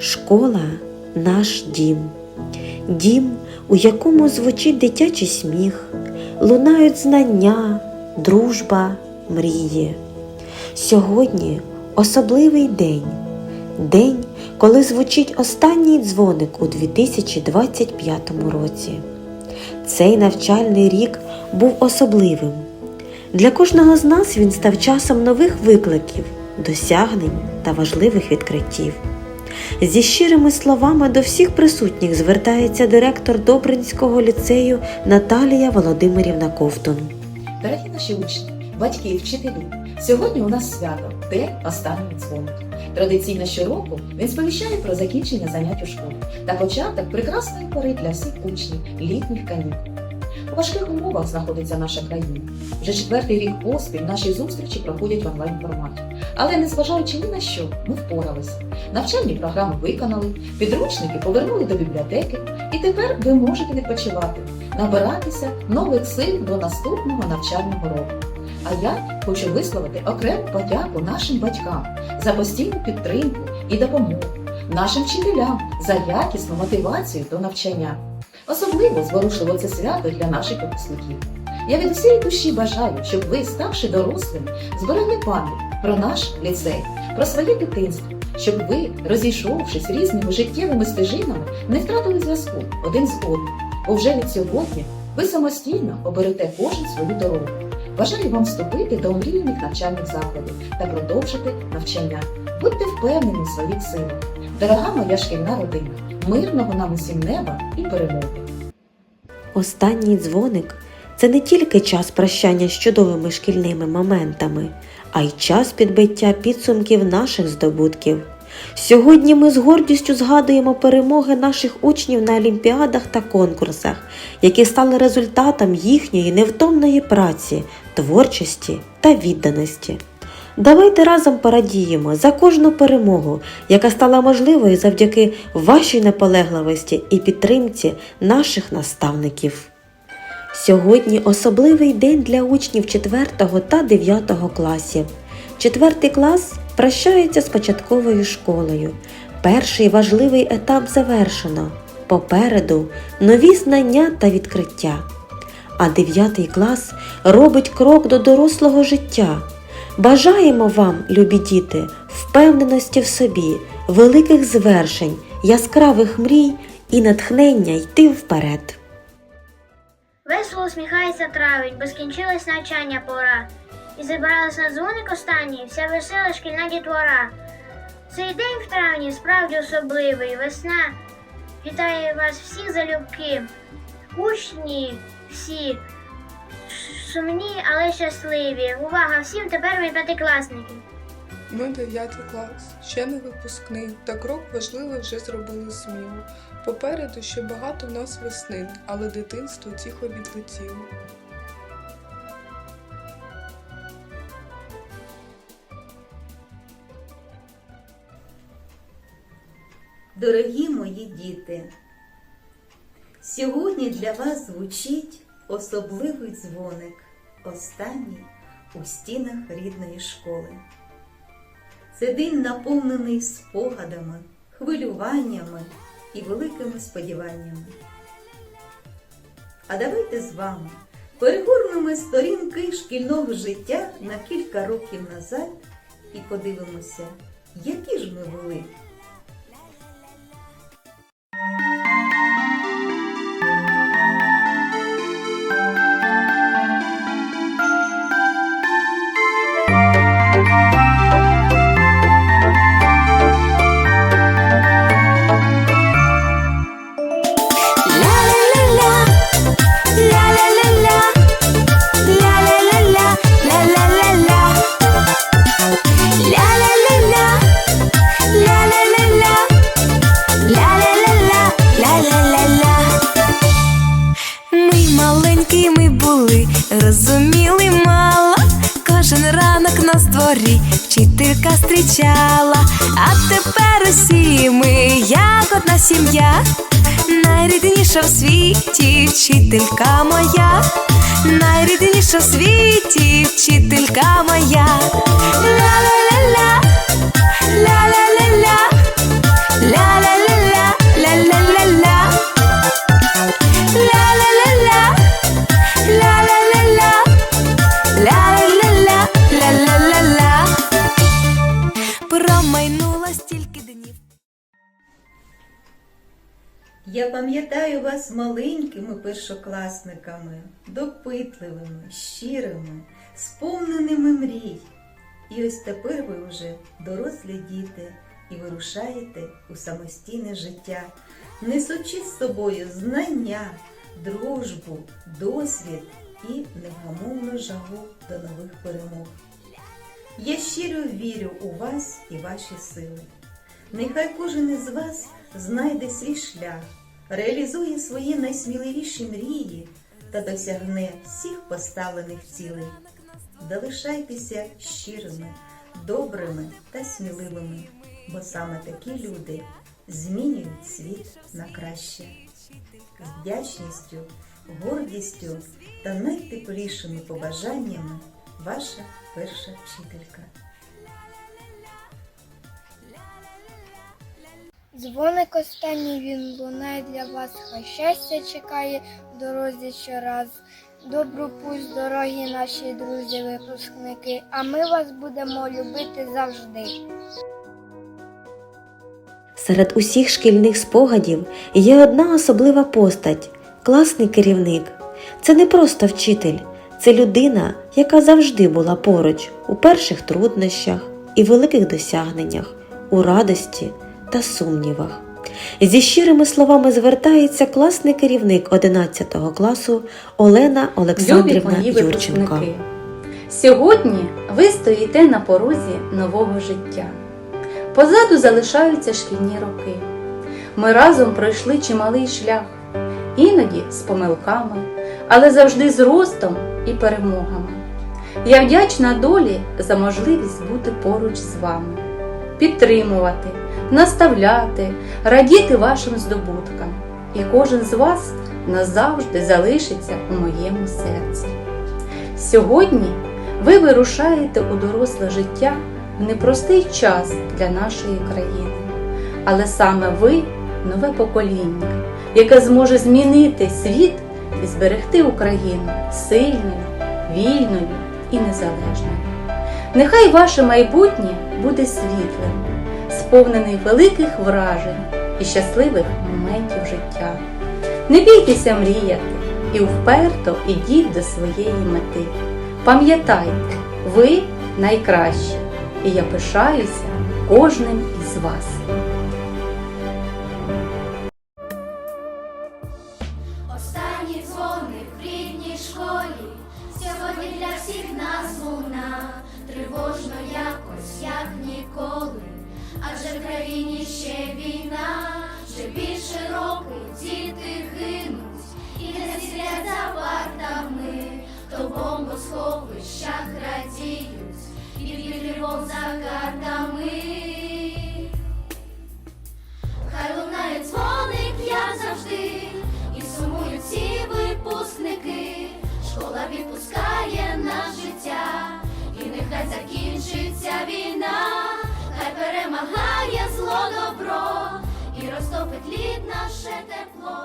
Школа наш дім. Дім, у якому звучить дитячий сміх, лунають знання, дружба, мрії. Сьогодні особливий день. День, коли звучить останній дзвоник у 2025 році. Цей навчальний рік був особливим. Для кожного з нас він став часом нових викликів, досягнень та важливих відкриттів. Зі щирими словами до всіх присутніх звертається директор Добринського ліцею Наталія Володимирівна Ковтун. Дорогі наші учні, батьки і вчителі, сьогодні у нас свято, день останнього дзвоник. Традиційно щороку він сповіщає про закінчення занять у школі та початок прекрасної пори для всіх учнів літніх канікул. Важких умовах знаходиться наша країна. Вже четвертий рік поспіль наші зустрічі проходять в онлайн форматі. Але незважаючи ні на що, ми впоралися. Навчальні програми виконали, підручники повернули до бібліотеки, і тепер ви можете відпочивати, набиратися нових сил до наступного навчального року. А я хочу висловити окрему подяку нашим батькам за постійну підтримку і допомогу, нашим вчителям за якісну мотивацію до навчання. Особливо зворушливо це свято для наших випускників. Я від всієї душі бажаю, щоб ви, ставши дорослими, зберегли пам'ять про наш ліцей, про своє дитинство, щоб ви, розійшовшись різними життєвими стежинами, не втратили зв'язку один з одним, бо вже від сьогодні ви самостійно оберете кожен свою дорогу. Бажаю вам вступити до омріяних навчальних закладів та продовжити навчання. Будьте впевнені в своїх силах. Дорога моя шкільна родина, мирного нам усім неба і перемоги! Останній дзвоник це не тільки час прощання з чудовими шкільними моментами, а й час підбиття підсумків наших здобутків. Сьогодні ми з гордістю згадуємо перемоги наших учнів на олімпіадах та конкурсах, які стали результатом їхньої невтомної праці, творчості та відданості. Давайте разом порадіємо за кожну перемогу, яка стала можливою завдяки вашій наполегливості і підтримці наших наставників. Сьогодні особливий день для учнів 4 та 9 класів. Четвертий клас прощається з початковою школою. Перший важливий етап завершено. Попереду нові знання та відкриття. А 9 клас робить крок до дорослого життя. Бажаємо вам, любі діти, впевненості в собі, великих звершень, яскравих мрій і натхнення йти вперед. Весело усміхається травень, бо скінчилось навчання пора. І зібралась на дзвоник останній вся весела шкільна дітвора. Цей день в травні справді особливий, весна. Вітаю вас всіх залюбки. Учні всі сумні, але щасливі. Увага всім тепер ви п'ятикласники. Ми 9 клас, ще не випускний, та крок важливий вже зробили сміло. Попереду ще багато в нас веснин, але дитинство тихо відлетіло. Дорогі мої діти, сьогодні для вас звучить особливий дзвоник, останній у стінах рідної школи. Це день наповнений спогадами, хвилюваннями і великими сподіваннями. А давайте з вами перегорнемо сторінки шкільного життя на кілька років назад і подивимося, які ж ми були. Ми були, розуміли мало. Кожен ранок на дворі вчителька зустрічала. А тепер усі ми, як одна сім'я, найрідніша в світі вчителька моя, найрідніша в світі вчителька моя. Ля-ля-ля-ля, Пам'ятаю вас маленькими першокласниками, допитливими, щирими, сповненими мрій. І ось тепер ви вже дорослі діти і вирушаєте у самостійне життя, несучи з собою знання, дружбу, досвід і невгамовну жагу до нових перемог. Я щиро вірю у вас і ваші сили. Нехай кожен із вас знайде свій шлях, реалізує свої найсміливіші мрії та досягне всіх поставлених цілей. Залишайтеся щирими, добрими та сміливими, бо саме такі люди змінюють світ на краще. З вдячністю, гордістю та найтеплішими побажаннями ваша перша вчителька. Дзвоник останній він лунає для вас, хай щастя чекає в дорозі щораз. Добру путь дорогі наші друзі, випускники, а ми вас будемо любити завжди. Серед усіх шкільних спогадів є одна особлива постать класний керівник. Це не просто вчитель, це людина, яка завжди була поруч у перших труднощах і великих досягненнях, у радості та сумнівах. Зі щирими словами звертається класний керівник 11 класу Олена Олександрівна Юрченко. сьогодні ви стоїте на порозі нового життя. Позаду залишаються шкільні роки. Ми разом пройшли чималий шлях, іноді з помилками, але завжди з ростом і перемогами. Я вдячна долі за можливість бути поруч з вами, підтримувати, наставляти, радіти вашим здобуткам. І кожен з вас назавжди залишиться у моєму серці. Сьогодні ви вирушаєте у доросле життя в непростий час для нашої країни, але саме ви нове покоління, яке зможе змінити світ і зберегти Україну сильною, вільною і незалежною. Нехай ваше майбутнє буде світлим, сповнений великих вражень і щасливих моментів життя. Не бійтеся мріяти і вперто ідіть до своєї мети. Пам'ятайте, ви найкращі, і я пишаюся кожним із вас. Країні ще війна, ще більше року діти гинуть, і не сидять за партами, то бомбосховищах радіють, і тривог за картами. Хай лунає дзвоник, як завжди, і сумують всі випускники. Школа відпускає на життя, і нехай закінчиться війна, перемагає зло добро, і розтопить лід наше тепло.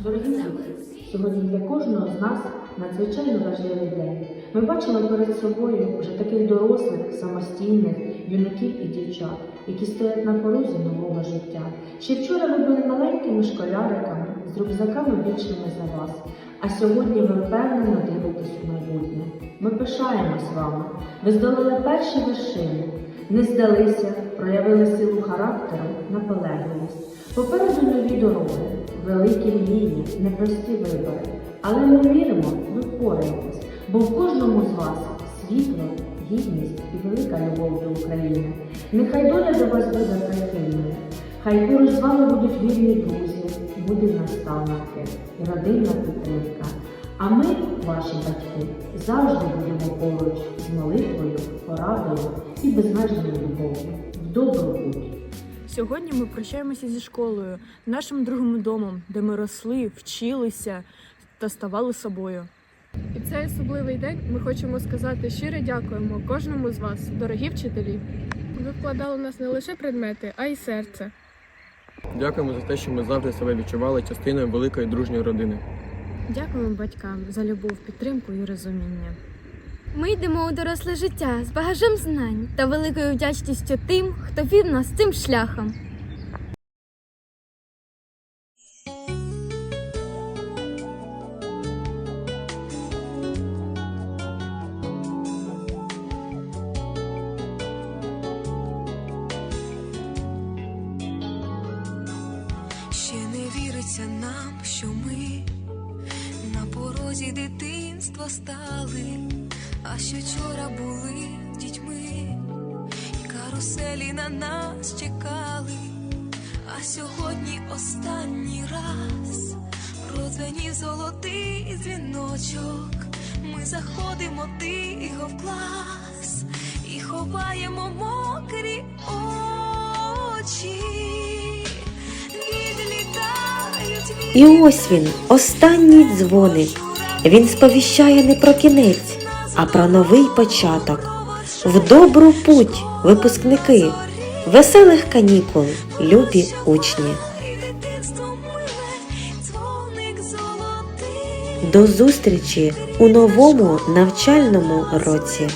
Дорогі друзі, сьогодні для кожного з нас надзвичайно важливий день. Ми бачимо перед собою вже таких дорослих, самостійних юнаків і дівчат, які стоять на порозі нового життя. Ще вчора ви були маленькими школяриками з рюкзаками більшими за вас, а сьогодні ви впевнено дивитесь у майбутнє. Ми пишаємось вами. Ви здолали перші вершини, не здалися, проявили силу характеру, наполегливість. Попереду нові дороги, великі мрії, непрості вибори. Але ми віримо, ви впораєтесь, бо в кожному з вас світло, гідність і велика любов до України. Нехай доля до вас буде прихильною. Хай поруч з вами будуть вірні друзі, будуть наставники родинна підтримка. А ми, ваші батьки, завжди будемо поруч з молитвою, порадою і безмежною любов'ю. В добру путь! Сьогодні ми прощаємося зі школою, нашим другим домом, де ми росли, вчилися та ставали собою. І цей особливий день ми хочемо сказати щиро дякуємо кожному з вас, дорогі вчителі. Ви вкладали в нас не лише предмети, а й серце. Дякуємо за те, що ми завжди себе відчували частиною великої дружньої родини. Дякуємо батькам за любов, підтримку і розуміння. Ми йдемо у доросле життя з багажем знань та великою вдячністю тим, хто вів нас цим шляхом. Ще не віриться нам, що ми на порозі дитинства стали а що вчора були дітьми, і каруселі на нас чекали, а сьогодні останній раз продзвенів золотий дзвіночок. Ми заходимо тихо в клас і ховаємо мокрі очі. І ось він, останній дзвоник. Він сповіщає не про кінець, а про новий початок. В добру путь, випускники, веселих канікул, любі учні. До зустрічі у новому навчальному році.